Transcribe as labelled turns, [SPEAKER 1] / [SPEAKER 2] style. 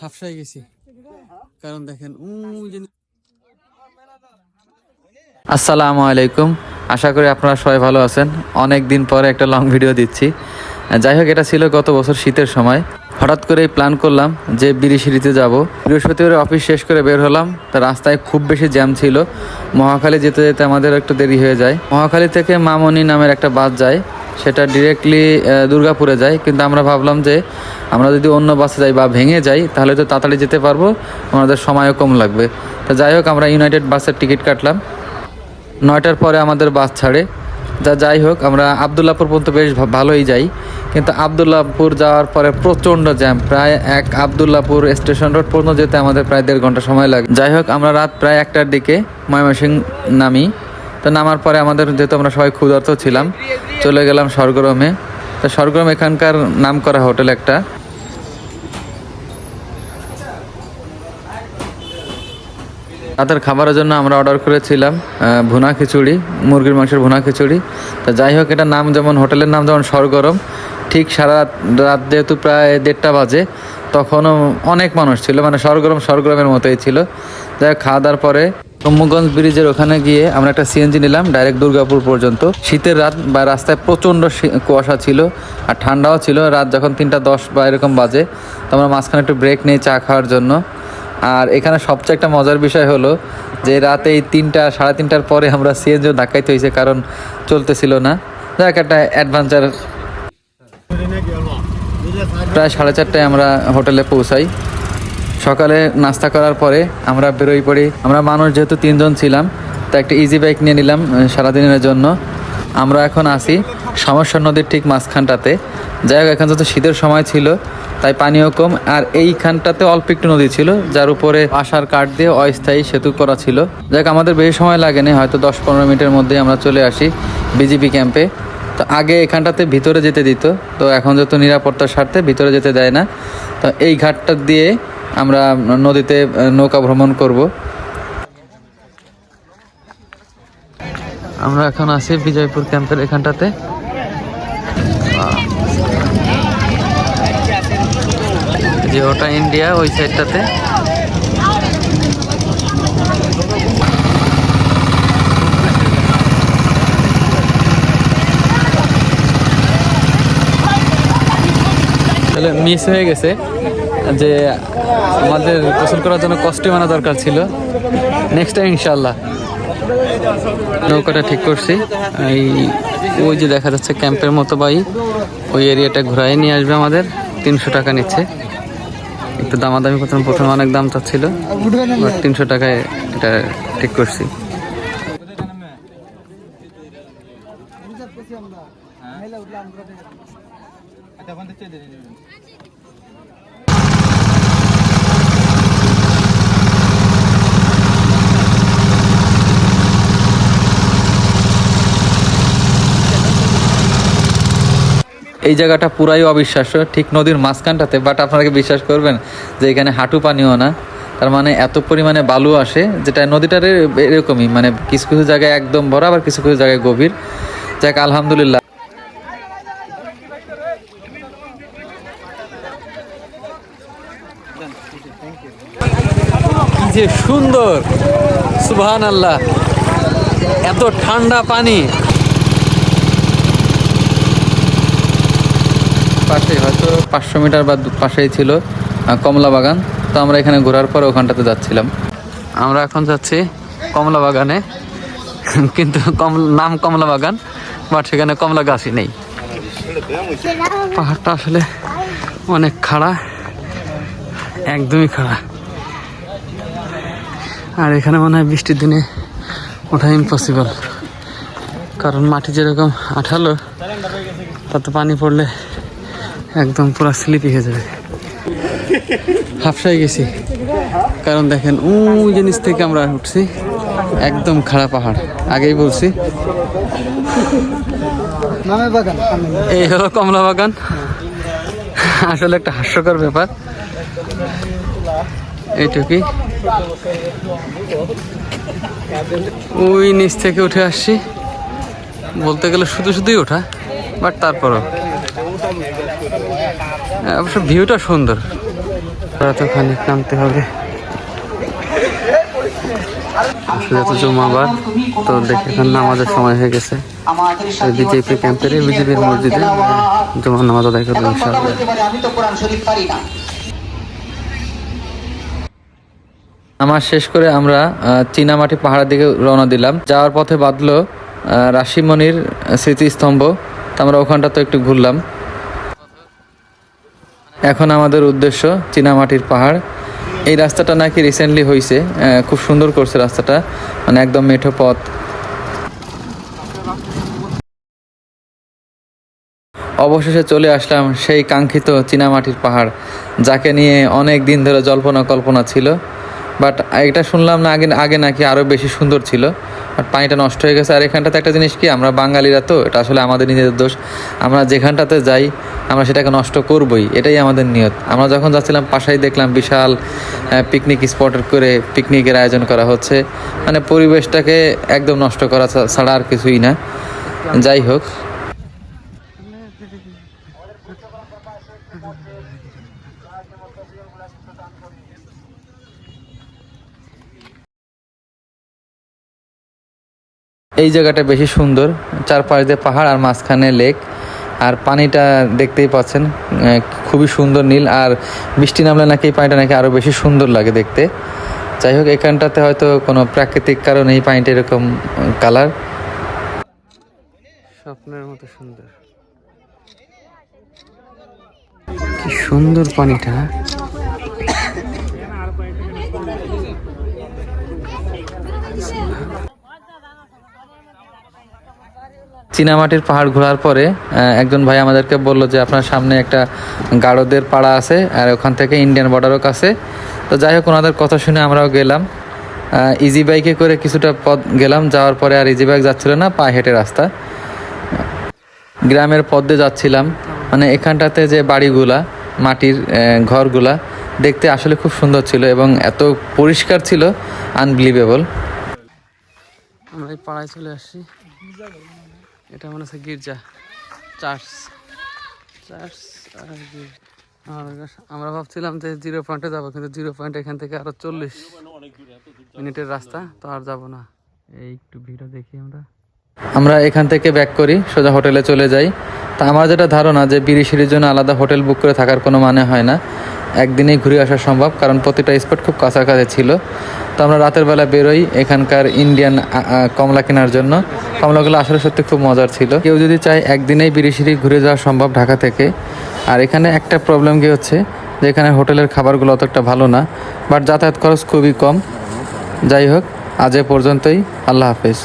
[SPEAKER 1] হাফসাই গেছি। কারণ দেখেন আসসালামু আলাইকুম। আশা করি আপনারা সবাই ভালো আছেন। অনেক দিন পরে একটা লং ভিডিও দিচ্ছি। যাই হোক, এটা ছিল গত বছর শীতের সময়। হঠাৎ করেই প্ল্যান করলাম যে বিরিশিরিতে যাব। বৃহস্পতিবার অফিস শেষ করে বের হলাম। তা রাস্তায় খুব বেশি জ্যাম ছিল। মহাখালী যেতে যেতে আমাদের একটু দেরি হয়ে যায়। মহাখালী থেকে মামনি নামের একটা বাস যায়। সেটা ডিরেক্টলি দুর্গাপুরে যায়। কিন্তু আমরা ভাবলাম যে আমরা যদি অন্য বাসে যাই বা ভেঙে যাই, তাহলে তো তাড়াতাড়ি যেতে পারব। আমাদের সময়ও কম লাগবে। তো যাই হোক, আমরা ইউনাইটেড বাসের টিকিট কাটলাম। নয়টার পরে আমাদের বাস ছাড়ে। যা যাই হোক, আমরা আবদুল্লাপুর পর্যন্ত বেশ ভালোই যাই। কিন্তু আবদুল্লাপুর যাওয়ার পরে প্রচণ্ড জ্যাম। প্রায় এক আবদুল্লাপুর স্টেশন রোড পর্যন্ত যেতে আমাদের প্রায় দেড় ঘণ্টা সময় লাগে। যাই হোক, আমরা রাত প্রায় একটার দিকে ময়মনসিং নামি। তো নামার পরে আমাদের যেহেতু আমরা সবাই ক্ষুধার্ত ছিলাম, চলে গেলাম স্বর্গরমে। তো স্বর্গরম এখানকার নাম করা হোটেল একটা। রাতের খাবারের জন্য আমরা অর্ডার করেছিলাম ভুনা খিচুড়ি, মুরগির মাংসের ভুনা খিচুড়ি। তো যাই হোক এটা নাম যেমন হোটেলের নাম যেমন সরগরম, ঠিক সারা রাত যেহেতু প্রায় দেড়টা বাজে, তখনও অনেক মানুষ ছিল মানে সরগরম সরগরমের মতোই ছিল। যাই হোক, খাওয়া দাওয়ার পরে ব্রহ্মগঞ্জ ব্রিজের ওখানে গিয়ে আমরা একটা সিএনজি নিলাম ডাইরেক্ট দুর্গাপুর পর্যন্ত। শীতের রাত বা রাস্তায় প্রচণ্ড কুয়াশা ছিল আর ঠান্ডাও ছিল। রাত যখন তিনটা দশ বা এরকম বাজে, তো আমরা মাঝখানে একটু ব্রেক নিই চা খাওয়ার জন্য। আর এখানে সবচেয়ে একটা মজার বিষয় হলো যে রাতে এই তিনটা, সাড়ে তিনটার পরে আমরা সিএনজিও ধাক্কাইতে হয়েছে, কারণ চলতেছিল না। যাক, একটা অ্যাডভেঞ্চার প্রায় সাড়ে চারটায় আমরা হোটেলে পৌঁছাই। সকালে নাস্তা করার পরে আমরা বেরোই পড়ি। আমরা মানুষ যেহেতু তিনজন ছিলাম, তো একটা ইজি বাইক নিয়ে নিলাম সারাদিনের জন্য। আমরা এখন আসি সমস্যা নদীর ঠিক মাঝখানটাতে। যাই হোক, এখন যত শীতের সময় ছিল, তাই পানিও কম, আর এইখানটাতে অল্প একটু নদী ছিল, যার উপরে আসার কাঠ দিয়ে অস্থায়ী সেতু করা ছিল। যাক আমাদের বেশি সময় লাগেনি, হয়তো দশ পনেরো মিনিটের মধ্যেই আমরা চলে আসি বিজিবি ক্যাম্পে তো আগে এখানটাতে ভিতরে যেতে দিত, তো এখন যত নিরাপত্তার স্বার্থে ভিতরে যেতে দেয় না, তো এই ঘাটটা দিয়ে আমরা নদীতে নৌকা ভ্রমণ করব। আমরা এখন আছি বিজয়পুর ক্যাম্পের এখানটাতে। যে ওটা ইন্ডিয়া, ওই সাইডটাতে। তাহলে মিস হয়ে গেছে যে আমাদের গোসল করার জন্য কস্টিউম আনা দরকার ছিল। নেক্সট টাইম ইনশাল্লাহ নৌকাটা ঠিক করছি। এই ওই যে দেখা যাচ্ছে ক্যাম্পের মতো বাই। ওই এরিয়াটা ঘুরাই নিয়ে আসবে আমাদের। তিনশো টাকা নিচ্ছে। একটু দামাদামি প্রথম প্রথম অনেক দাম চাচ্ছিল। তিনশো টাকায় এটা ঠিক করছি। এই জায়গাটা পুরাই অবিশ্বাস্য, ঠিক নদীর মাঝখানটাতে বাট আপনারা বিশ্বাস করবেন যে এখানে হাঁটু পানিও না। তার মানে এত পরিমাণে বালু আসে, যেটা নদীটার এরকমই মানে কিছু কিছু জায়গায় একদম বড়, আবার কিছু কিছু জায়গায় গভীর। যাক, আলহামদুলিল্লাহ। যে সুন্দর সুবহান আল্লাহ এত ঠান্ডা পানি। পাশে হয়তো পাঁচশো মিটার বা পাশেই ছিল কমলা বাগান তো আমরা এখানে ঘোরার পর ওখানটাতে যাচ্ছিলাম। আমরা এখন যাচ্ছি কমলা বাগানে কিন্তু কম নাম কমলা বাগান বাট সেখানে কমলা গাছই নেই। পাহাড়টা আসলে অনেক খাড়া, একদমই খাড়া। আর এখানে মনে হয় বৃষ্টির দিনে ওঠা ইম্পসিবল কারণ মাটি যেরকম আঠালো, তাতে পানি পড়লে একদম পুরো স্লিপি হয়ে যাবে। হাফসাই গেছি। কারণ দেখেন ওই জিনিস থেকে আমরা উঠছি একদম খাড়া পাহাড়। আগেই বলছি। এই হলো কমলা বাগান। আসলে একটা হাস্যকর ব্যাপার।
[SPEAKER 2] এইটুকুই। ওই নিচ থেকে উঠে আসছি। বলতে গেলে শুধু শুধুই ওঠা বাট তারপরও। অবশ্য ভিউটা সুন্দর। তো খানিক নামতে হবে। যেহেতু জুমাবার, তো দেখে এখন নামাজের সময় হয়ে গেছে। বিজেপি ক্যাম্পের বিজেপির মসজিদে জুমার নামাজ আদায় করব ইনশাআল্লাহ।
[SPEAKER 3] আমি তো কোরআন শরীফ পারি না
[SPEAKER 1] আমার শেষ করে আমরা চীনামাটি পাহাড়ের দিকে রওনা দিলাম। যাওয়ার পথে বাঁধলো রাশিমণির স্মৃতিস্তম্ভ। তো আমরা ওখানটা তো একটু ঘুরলাম। এখন আমাদের উদ্দেশ্য চীনামাটির পাহাড়। এই রাস্তাটা নাকি রিসেন্টলি হয়েছে খুব সুন্দর করছে রাস্তাটা মানে একদম মেঠো পথ। অবশেষে চলে আসলাম সেই কাঙ্ক্ষিত চীনামাটির পাহাড়, যাকে নিয়ে অনেক দিন ধরে জল্পনা কল্পনা ছিল। বাট এটা শুনলাম না, আগে আগে নাকি আরও বেশি সুন্দর ছিল। বাট পানিটা নষ্ট হয়ে গেছে। আর এখানটাতে একটা জিনিস কি, আমরা বাঙালিরা তো, এটা আসলে আমাদের নিজেদের দোষ। আমরা যেখানটাতে যাই, আমরা সেটাকে নষ্ট করবই, এটাই আমাদের নিয়ত। আমরা যখন যাচ্ছিলাম পাশাই দেখলাম বিশাল পিকনিক স্পট করে পিকনিকের আয়োজন করা হচ্ছে। মানে পরিবেশটাকে একদম নষ্ট করা ছাড়া আর কিছুই না। যাই হোক এই জায়গাটা বেশি সুন্দর চারপাশ দিয়ে পাহাড় আর মাঝখানে লেক আর পানিটা দেখতেই পাচ্ছেন খুবই সুন্দর নীল আর বৃষ্টি নামলে নাকি এই পানিটা নাকি আরও বেশি সুন্দর লাগে দেখতে। যাই হোক এখানটাতে হয়তো কোনো প্রাকৃতিক কারণে এই পানিটা এরকম কালার
[SPEAKER 2] স্বপ্নের মতো সুন্দর। কি সুন্দর পানিটা।
[SPEAKER 1] চীনামাটির পাহাড় ঘোরার পরে একজন ভাই আমাদেরকে বলল যে আপনার সামনে একটা গাড়োদের পাড়া আছে আর ওখান থেকে ইন্ডিয়ান বর্ডারও কাছে। তো যাই হোক, ওনাদের কথা শুনে আমরাও গেলাম। ইজি বাইকে করে কিছুটা পথ গেলাম। যাওয়ার পরে আর ইজি বাইক যাচ্ছিল না পা হেঁটে রাস্তা। গ্রামের পথ দিয়ে যাচ্ছিলাম। মানে এখানটাতে যে বাড়িগুলা, মাটির ঘরগুলা, দেখতে আসলে খুব সুন্দর ছিল এবং এত পরিষ্কার ছিল আনবিলিভেবল
[SPEAKER 2] আমরা এই পাড়ায় চলে আসছি। এটা মনে হচ্ছে গির্জা। চার্চ। চার্চ আর। আমরা ভাবছিলাম যে জিরো পয়েন্টে যাব কিন্তু জিরো পয়েন্ট এখান থেকে আরও চল্লিশ মিনিটের রাস্তা তো আর যাব না। এই একটু ভিড়ে দেখি আমরা।
[SPEAKER 1] আমরা এখান থেকে ব্যাক করি, সোজা হোটেলে চলে যাই। তা আমার যেটা ধারণা যে বিরিশিরির জন্য আলাদা হোটেল বুক করে থাকার কোনো মানে হয় না। একদিনেই ঘুরে আসা সম্ভব, কারণ প্রতিটা স্পট খুব কাছাকাছি ছিল। তো আমরা রাতের বেলা বেরোই এখানকার ইন্ডিয়ান কমলা কেনার জন্য। কমলাগুলো আসলে সত্যি খুব মজার ছিল। কেউ যদি চায় একদিনেই বিরিশিরি ঘুরে যাওয়া সম্ভব ঢাকা থেকে। আর এখানে একটা প্রবলেম কি হচ্ছে? যে এখানে হোটেলের খাবারগুলো অতটা ভালো না বাট যাতায়াত খরচ খুবই কম। যাই হোক, আজ এ পর্যন্তই। আল্লাহ হাফেজ।